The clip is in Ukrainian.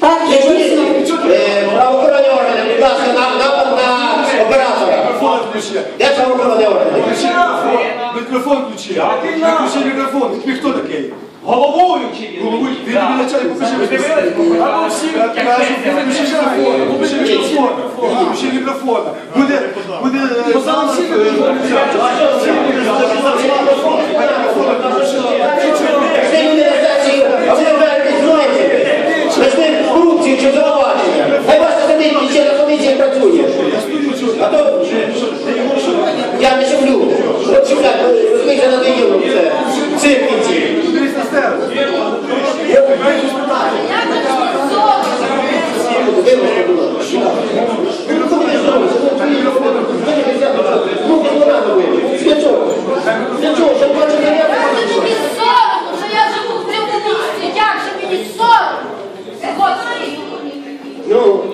Так, я дійсно. Правоохоронні органи, будь ласка, напад на оператора. Микрофон включи. Де правоохоронні органи? Мікрофон. Ти хто такий? Головуючий. Головуй. Він тобі начальник покажи мікрофон. Або всі. Я кажу, Включи мікрофон. Включи мікрофон. Буде, буде... здоровий? Кому надо вийти? Для чого? Для чого? Щоб бачити, як Як це тобі соромно, що я живу в цьому місці? Як же мені соромно? Господи, Ну,